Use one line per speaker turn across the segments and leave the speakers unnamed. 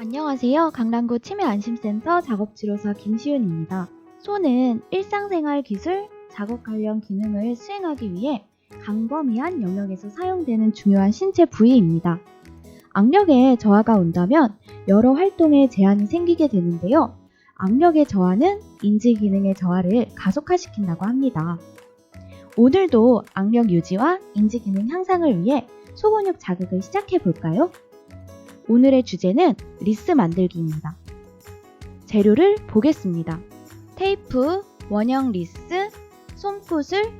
안녕하세요. 강남구 치매안심센터 작업치료사 김시윤입니다. 손은 일상생활 기술, 작업 관련 기능을 수행하기 위해 광범위한 영역에서 사용되는 중요한 신체 부위입니다. 악력에 저하가 온다면 여러 활동에 제한이 생기게 되는데요. 악력의 저하는 인지 기능의 저하를 가속화시킨다고 합니다. 오늘도 악력 유지와 인지 기능 향상을 위해 소근육 자극을 시작해 볼까요? 오늘의 주제는 리스 만들기입니다. 재료를 보겠습니다. 테이프, 원형 리스, 솜구슬,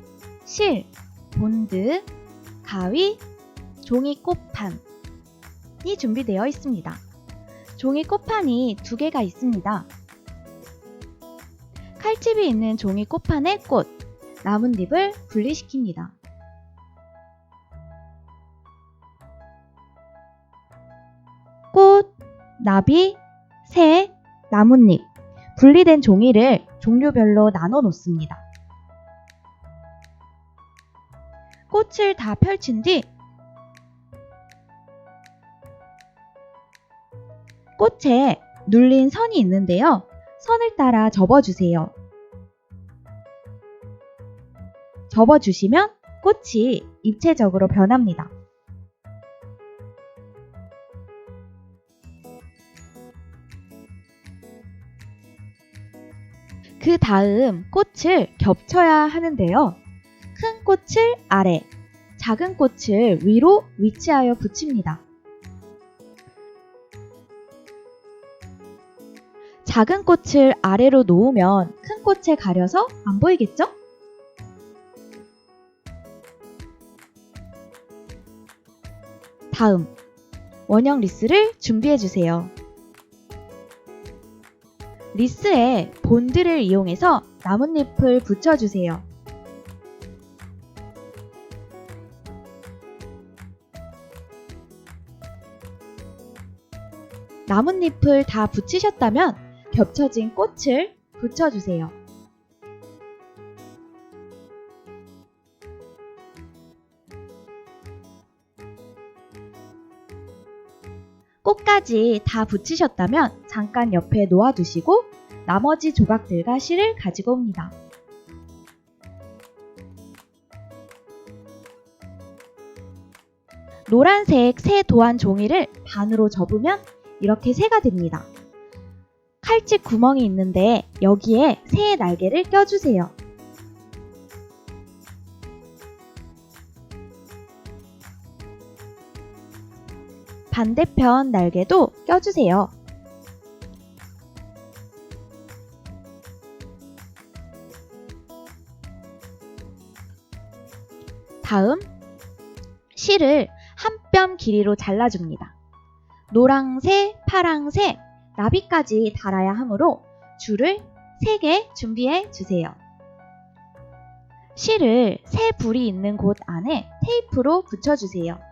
실, 본드, 가위, 종이 꽃판이 준비되어 있습니다. 종이 꽃판이 두 개가 있습니다. 칼집이 있는 종이 꽃판에 꽃, 나뭇잎을 분리시킵니다. 나비, 새, 나뭇잎, 분리된 종이를 종류별로 나눠 놓습니다. 꽃을 다 펼친 뒤 꽃에 눌린 선이 있는데요. 선을 따라 접어주세요. 접어주시면 꽃이 입체적으로 변합니다. 그 다음 꽃을 겹쳐야 하는데요. 큰 꽃을 아래, 작은 꽃을 위로 위치하여 붙입니다. 작은 꽃을 아래로 놓으면 큰 꽃에 가려서 안 보이겠죠? 다음, 원형 리스를 준비해 주세요. 리스에 본드를 이용해서 나뭇잎을 붙여주세요. 나뭇잎을 다 붙이셨다면 겹쳐진 꽃을 붙여주세요. 꽃까지 다 붙이셨다면 잠깐 옆에 놓아두시고 나머지 조각들과 실을 가지고 옵니다. 노란색 새 도안 종이를 반으로 접으면 이렇게 새가 됩니다. 칼집 구멍이 있는데 여기에 새의 날개를 껴주세요. 반대편 날개도 껴주세요. 다음, 실을 한 뼘 길이로 잘라줍니다. 노랑새, 파랑새, 나비까지 달아야 하므로 줄을 3개 준비해 주세요. 실을 새 불이 있는 곳 안에 테이프로 붙여주세요.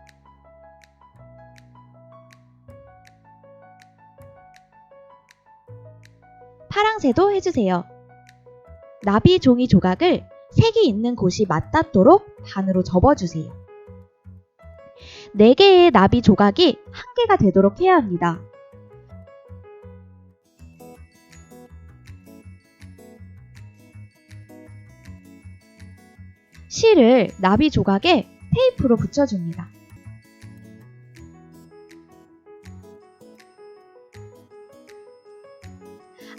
파랑새도 해주세요. 나비 종이 조각을 색이 있는 곳이 맞닿도록 반으로 접어주세요. 4개의 나비 조각이 한 개가 되도록 해야 합니다. 실을 나비 조각에 테이프로 붙여줍니다.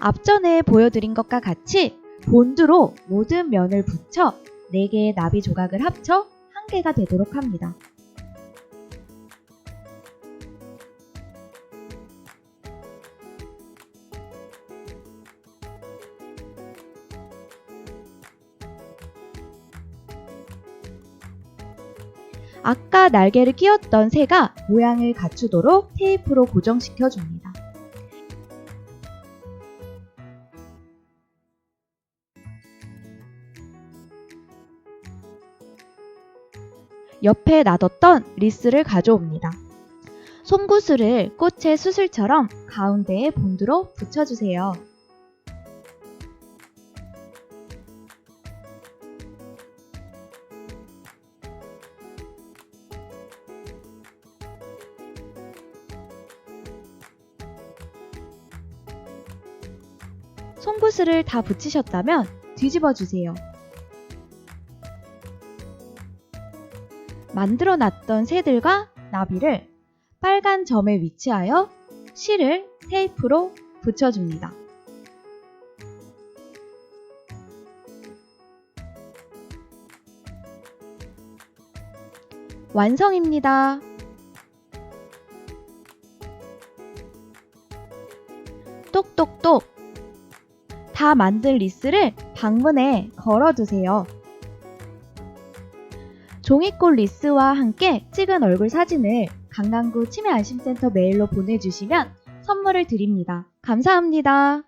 앞전에 보여드린 것과 같이 본드로 모든 면을 붙여 4개의 나비 조각을 합쳐 한 개가 되도록 합니다. 아까 날개를 끼웠던 새가 모양을 갖추도록 테이프로 고정시켜 줍니다. 옆에 놔뒀던 리스를 가져옵니다. 송구슬을 꽃의 수술처럼 가운데에 본드로 붙여주세요. 송구슬을 다 붙이셨다면 뒤집어 주세요. 만들어 놨던 새들과 나비를 빨간 점에 위치하여 실을 테이프로 붙여줍니다. 완성입니다. 똑똑똑. 다 만든 리스를 방문에 걸어두세요. 종이꽃 리스와 함께 찍은 얼굴 사진을 강남구 치매안심센터 메일로 보내주시면 선물을 드립니다. 감사합니다.